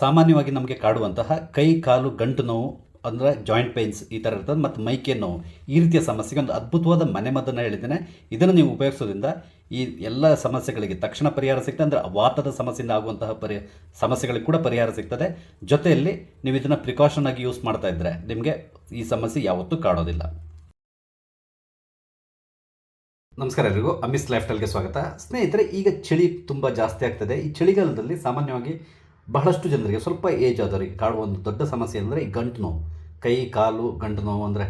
ಸಾಮಾನ್ಯವಾಗಿ ನಮಗೆ ಕಾಡುವಂತಹ ಕೈ, ಕಾಲು, ಗಂಟು ನೋವು, ಅಂದರೆ ಜಾಯಿಂಟ್ ಪೇನ್ಸ್ ಈ ಥರ ಇರ್ತದೆ. ಮತ್ತು ಮೈಕೆ ನೋವು ಈ ರೀತಿಯ ಸಮಸ್ಯೆಗೆ ಒಂದು ಅದ್ಭುತವಾದ ಮನೆಮದ್ದನ್ನು ಹೇಳಿದ್ದೇನೆ. ಇದನ್ನು ನೀವು ಉಪಯೋಗಿಸೋದ್ರಿಂದ ಈ ಎಲ್ಲ ಸಮಸ್ಯೆಗಳಿಗೆ ತಕ್ಷಣ ಪರಿಹಾರ ಸಿಗ್ತದೆ. ಅಂದರೆ ವಾತದ ಸಮಸ್ಯೆಯಿಂದ ಆಗುವಂತಹ ಪರಿ, ಸಮಸ್ಯೆಗಳಿಗೆ ಕೂಡ ಪರಿಹಾರ ಸಿಗ್ತದೆ. ಜೊತೆಯಲ್ಲಿ ನೀವು ಇದನ್ನು ಪ್ರಿಕಾಷನ್ ಆಗಿ ಯೂಸ್ ಮಾಡ್ತಾ ಇದ್ದರೆ ನಿಮಗೆ ಈ ಸಮಸ್ಯೆ ಯಾವತ್ತೂ ಕಾಡೋದಿಲ್ಲ. ನಮಸ್ಕಾರ ಎಲ್ರಿಗೂ. ಅಮಿಸ್ ಲೈಫ್ ಸ್ಟೈಲ್ಗೆ ಸ್ವಾಗತ. ಸ್ನೇಹಿತರೆ, ಈಗ ಚಳಿ ತುಂಬ ಜಾಸ್ತಿ ಆಗ್ತದೆ. ಈ ಚಳಿಗಾಲದಲ್ಲಿ ಸಾಮಾನ್ಯವಾಗಿ ಬಹಳಷ್ಟು ಜನರಿಗೆ ಸ್ವಲ್ಪ ಏಜ್ ಆದವರಿಗೆ ಕಾಡುವ ಒಂದು ದೊಡ್ಡ ಸಮಸ್ಯೆ ಅಂದರೆ ಈ ಗಂಟು ನೋವು. ಕೈ, ಕಾಲು, ಗಂಟು ನೋವು ಅಂದರೆ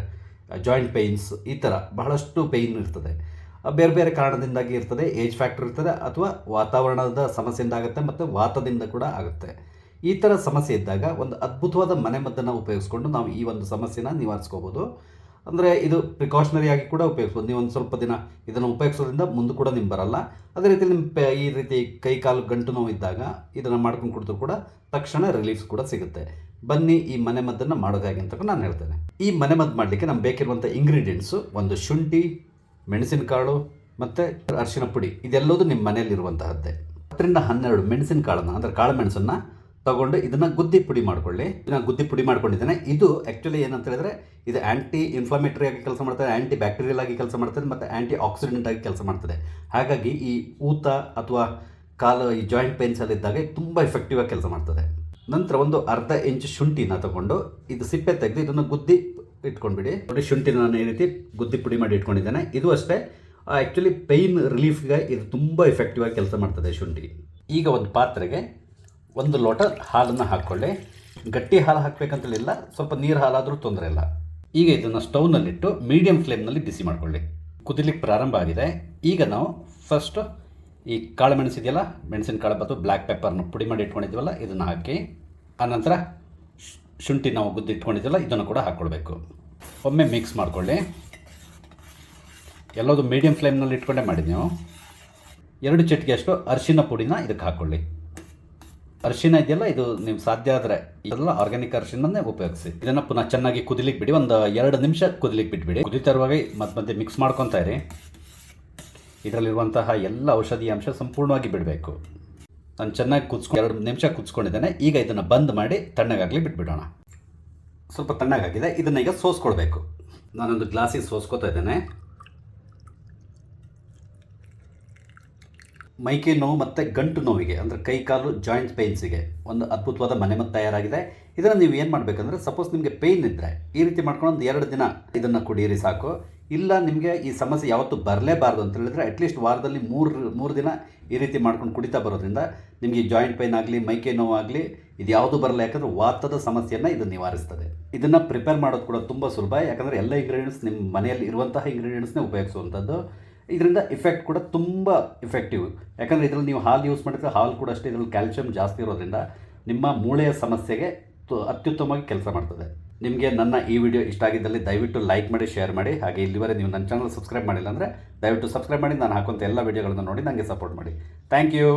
ಜಾಯಿಂಟ್ ಪೇಯ್ನ್ಸ್ ಈ ಥರ ಬಹಳಷ್ಟು ಪೇಯ್ನ್ ಇರ್ತದೆ. ಬೇರೆ ಬೇರೆ ಕಾರಣದಿಂದಾಗಿ ಇರ್ತದೆ. ಏಜ್ ಫ್ಯಾಕ್ಟರ್ ಇರ್ತದೆ ಅಥವಾ ವಾತಾವರಣದ ಸಮಸ್ಯೆಯಿಂದ ಆಗುತ್ತೆ ಮತ್ತು ವಾತದಿಂದ ಕೂಡ ಆಗುತ್ತೆ. ಈ ಥರ ಸಮಸ್ಯೆ ಇದ್ದಾಗ ಒಂದು ಅದ್ಭುತವಾದ ಮನೆಮದ್ದನ್ನು ಉಪಯೋಗಿಸ್ಕೊಂಡು ನಾವು ಈ ಒಂದು ಸಮಸ್ಯೆನ ನಿವಾರಿಸ್ಕೋಬೋದು. ಅಂದರೆ ಇದು ಪ್ರಿಕಾಷನರಿ ಆಗಿ ಕೂಡ ಉಪಯೋಗಿಸ್ಬೋದು. ನೀವು ಒಂದು ಸ್ವಲ್ಪ ದಿನ ಇದನ್ನು ಉಪಯೋಗಿಸೋದ್ರಿಂದ ಮುಂದೆ ಕೂಡ ನಿಮ್ಗೆ ಬರಲ್ಲ. ಅದೇ ರೀತಿ ನಿಮ್ಮ ಪೆ- ಈ ರೀತಿ ಕೈ, ಕಾಲು, ಗಂಟು ನೋವು ಇದ್ದಾಗ ಇದನ್ನು ಮಾಡ್ಕೊಂಡು ಕುಡಿದ್ರು ಕೂಡ ತಕ್ಷಣ ರಿಲೀಫ್ಸ್ ಕೂಡ ಸಿಗುತ್ತೆ. ಬನ್ನಿ ಈ ಮನೆ ಮದ್ದನ್ನು ಮಾಡೋದು ಹೇಗೆ ಅಂತ ನಾನು ಹೇಳ್ತೇನೆ. ಈ ಮನೆ ಮದ್ದು ಮಾಡಲಿಕ್ಕೆ ನಮ್ಗೆ ಬೇಕಿರುವಂಥ ಇಂಗ್ರೀಡಿಯೆಂಟ್ಸು ಒಂದು ಶುಂಠಿ, ಮೆಣಸಿನಕಾಳು ಮತ್ತು ಅರಿಶಿನ ಪುಡಿ. ಇದೆಲ್ಲದೂ ನಿಮ್ಮ ಮನೆಯಲ್ಲಿರುವಂತಹದ್ದೇ. ಹತ್ತರಿಂದ ಹನ್ನೆರಡು ಮೆಣಸಿನ ಕಾಳನ್ನು ಅಂದರೆ ಕಾಳು ಮೆಣಸನ್ನು ತಗೊಂಡು ಇದನ್ನು ಗುದ್ದಿ ಪುಡಿ ಮಾಡ್ಕೊಳ್ಳಿ. ಇದನ್ನ ಗುದ್ದಿ ಪುಡಿ ಮಾಡ್ಕೊಂಡಿದ್ದೇನೆ. ಇದು ಆ್ಯಕ್ಚುಲಿ ಏನಂತ ಹೇಳಿದ್ರೆ, ಇದು ಆ್ಯಂಟಿ ಇನ್ಫ್ಲಮೇಟರಿ ಆಗಿ ಕೆಲಸ ಮಾಡ್ತದೆ ಆ್ಯಂಟಿ ಬ್ಯಾಕ್ಟೀರಿಯಲ್ ಆಗಿ ಕೆಲಸ ಮಾಡ್ತದೆ, ಮತ್ತು ಆ್ಯಂಟಿ ಆಕ್ಸಿಡೆಂಟ್ ಆಗಿ ಕೆಲಸ ಮಾಡ್ತದೆ. ಹಾಗಾಗಿ ಈ ಊತ ಅಥವಾ ಕಾಲು, ಈ ಜಾಯಿಂಟ್ ಪೇನ್ಸಲ್ಲಿದ್ದಾಗ ತುಂಬ ಎಫೆಕ್ಟಿವ್ ಆಗಿ ಕೆಲಸ ಮಾಡ್ತದೆ. ನಂತರ ಒಂದು ಅರ್ಧ ಇಂಚ್ ಶುಂಠಿನ ತಗೊಂಡು ಇದು ಸಿಪ್ಪೆ ತೆಗೆದು ಇದನ್ನು ಗುದ್ದಿ ಇಟ್ಕೊಂಡ್ಬಿಡಿ. ನೋಡಿ, ಶುಂಠಿನ ನಾನು ಈ ರೀತಿ ಗುದ್ದಿ ಪುಡಿ ಮಾಡಿ ಇಟ್ಕೊಂಡಿದ್ದೇನೆ. ಇದು ಅಷ್ಟೇ ಆ್ಯಕ್ಚುಲಿ ಪೇಯ್ನ್ ರಿಲೀಫ್ಗೆ ಇದು ತುಂಬ ಎಫೆಕ್ಟಿವ್ ಆಗಿ ಕೆಲಸ ಮಾಡ್ತದೆ ಶುಂಠಿ. ಈಗ ಒಂದು ಪಾತ್ರೆಗೆ ಒಂದು ಲೋಟ ಹಾಲನ್ನು ಹಾಕ್ಕೊಳ್ಳಿ ಗಟ್ಟಿ ಹಾಲು ಹಾಕಬೇಕಂತಲಿಲ್ಲ, ಸ್ವಲ್ಪ ನೀರು ಹಾಲಾದರೂ ತೊಂದರೆ ಇಲ್ಲ. ಈಗ ಇದನ್ನು ಸ್ಟೌವ್ನಲ್ಲಿಟ್ಟು ಮೀಡಿಯಂ ಫ್ಲೇಮ್ನಲ್ಲಿ ಬಿಸಿ ಮಾಡಿಕೊಳ್ಳಿ. ಕುದಿಲಿಕ್ಕೆ ಪ್ರಾರಂಭ ಆಗಿದೆ. ಈಗ ನಾವು ಫಸ್ಟು ಈ ಕಾಳು ಮೆಣಸಿದೆಯಲ್ಲ ಮೆಣಸಿನ ಮತ್ತು ಬ್ಲ್ಯಾಕ್ ಪೆಪ್ಪರ್ನ ಪುಡಿ ಮಾಡಿ ಇಟ್ಕೊಂಡಿದ್ದೀವಲ್ಲ ಇದನ್ನು ಹಾಕಿ. ಆನಂತರ ಶುಂಠಿ ನಾವು ಗುದ್ದು ಇಟ್ಕೊಂಡಿದ್ದೀವಲ್ಲ ಇದನ್ನು ಕೂಡ ಹಾಕ್ಕೊಳ್ಬೇಕು ಒಮ್ಮೆ ಮಿಕ್ಸ್ ಮಾಡಿಕೊಳ್ಳಿ. ಎಲ್ಲದು ಮೀಡಿಯಂ ಫ್ಲೇಮ್ನಲ್ಲಿ ಇಟ್ಕೊಂಡೇ ಮಾಡಿ ನೀವು. ಎರಡು ಚಿಟಿಕೆಯಷ್ಟು ಅರಿಶಿನ ಪುಡಿನ ಇದಕ್ಕೆ ಹಾಕ್ಕೊಳ್ಳಿ ಅರಿಶಿನ ಇದೆಯಲ್ಲ, ಇದು ನೀವು ಸಾಧ್ಯ ಆದರೆ ಇದೆಲ್ಲ ಆರ್ಗ್ಯಾನಿಕ್ ಅರಿಶಿನನ್ನೇ ಉಪಯೋಗಿಸಿ. ಇದನ್ನು ಪುನಃ ಚೆನ್ನಾಗಿ ಕುದಿಲಿಕ್ಕೆ ಬಿಡಿ, ಒಂದು ಎರಡು ನಿಮಿಷ ಕುದಿಲಿಕ್ಕೆ ಬಿಟ್ಬಿಡಿ. ಕುದಿತರವಾಗಿ ಮತ್ತೆ ಮತ್ತೆ ಮಿಕ್ಸ್ ಮಾಡ್ಕೊತಾ ಇರಿ. ಇದರಲ್ಲಿರುವಂತಹ ಎಲ್ಲ ಔಷಧಿ ಅಂಶ ಸಂಪೂರ್ಣವಾಗಿ ಬಿಡಬೇಕು. ನಾನು ಚೆನ್ನಾಗಿ ಕುದಿಸ್ಕೊಂಡು ಎರಡು ನಿಮಿಷ ಕುದಿಸ್ಕೊಂಡಿದ್ದೇನೆ. ಈಗ ಇದನ್ನು ಬಂದ್ ಮಾಡಿ ತಣ್ಣಗಾಗಲಿ ಬಿಟ್ಬಿಡೋಣ. ಸ್ವಲ್ಪ ತಣ್ಣಗಾಗಿದೆ. ಇದನ್ನು ಈಗ ಸೋಸ್ಕೊಳ್ಬೇಕು. ನಾನೊಂದು ಗ್ಲಾಸಿಗೆ ಸೋಸ್ಕೊತಾ ಇದ್ದೇನೆ. ಮೈಕೈ ನೋವು ಮತ್ತು ಗಂಟು ನೋವಿಗೆ, ಅಂದರೆ ಕೈ ಕಾಲು ಜಾಯಿಂಟ್ ಪೇಯ್ನ್ಸಿಗೆ ಒಂದು ಅದ್ಭುತವಾದ ಮನೆಮದ್ದು ತಯಾರಾಗಿದೆ. ಇದನ್ನು ನೀವು ಏನು ಮಾಡಬೇಕಂದ್ರೆ ಸಪೋಸ್ ನಿಮಗೆ ಪೇಯ್ನ್ ಇದ್ದರೆ ಈ ರೀತಿ ಮಾಡ್ಕೊಂಡು ಒಂದು ಎರಡು ದಿನ ಇದನ್ನು ಕುಡಿಯಿರಿ ಸಾಕು. ಇಲ್ಲ ನಿಮಗೆ ಈ ಸಮಸ್ಯೆ ಯಾವತ್ತೂ ಬರಲೇಬಾರ್ದು ಅಂತ ಹೇಳಿದ್ರೆ ಅಟ್ಲೀಸ್ಟ್ ವಾರದಲ್ಲಿ ಮೂರು ಮೂರು ದಿನ ಈ ರೀತಿ ಮಾಡ್ಕೊಂಡು ಕುಡಿತಾ ಬರೋದ್ರಿಂದ ನಿಮಗೆ ಜಾಯಿಂಟ್ ಪೇಯ್ನ್ ಆಗಲಿ, ಮೈಕೈ ನೋವಾಗಲಿ ಇದು ಯಾವುದು ಬರಲ್ಲ. ಯಾಕಂದರೆ ವಾತದ ಸಮಸ್ಯೆಯನ್ನು ಇದು ನಿವಾರಿಸ್ತದೆ. ಇದನ್ನು ಪ್ರಿಪೇರ್ ಮಾಡೋದು ಕೂಡ ತುಂಬ ಸುಲಭ. ಯಾಕಂದರೆ ಎಲ್ಲ ಇಂಗ್ರೀಡಿಯೆಂಟ್ಸ್ ನಿಮ್ಮ ಮನೆಯಲ್ಲಿ ಇರುವಂತಹ ಇಂಗ್ರೀಡಿಯೆಂಟ್ಸ್ನೇ ಉಪಯೋಗಿಸುವಂಥದ್ದು ಇದರಿಂದ ಇಫೆಕ್ಟ್ ಕೂಡ ತುಂಬ ಇಫೆಕ್ಟಿವ್ ಯಾಕಂದರೆ ಇದರಲ್ಲಿ ನೀವು ಹಾಲು ಯೂಸ್ ಮಾಡಿದ್ರೆ ಹಾಲು ಕೂಡ ಅಷ್ಟೇ ಇದರಲ್ಲಿ ಕ್ಯಾಲ್ಸಿಯಂ ಜಾಸ್ತಿ ಇರೋದ್ರಿಂದ ನಿಮ್ಮ ಮೂಳೆಯ ಸಮಸ್ಯೆಗೆ ಅತ್ಯುತ್ತಮವಾಗಿ ಕೆಲಸ ಮಾಡ್ತದೆ. ನಿಮಗೆ ನನ್ನ ಈ ವಿಡಿಯೋ ಇಷ್ಟ ಆಗಿದ್ದಲ್ಲಿ ದಯವಿಟ್ಟು ಲೈಕ್ ಮಾಡಿ ಶೇರ್ ಮಾಡಿ. ಹಾಗೆ ಇಲ್ಲಿವರೆ ನೀವು ನನ್ನ ಚಾನಲ್ ಸಬ್ಸ್ಕ್ರೈಬ್ ಮಾಡಿಲ್ಲ ಅಂದರೆ ದಯವಿಟ್ಟು ಸಬ್ಸ್ಕ್ರೈಬ್ ಮಾಡಿ. ನಾನು ಹಾಕುವಂಥ ಎಲ್ಲ ವಿಡಿಯೋಗಳನ್ನು ನೋಡಿ ನನಗೆ ಸಪೋರ್ಟ್ ಮಾಡಿ. Thank you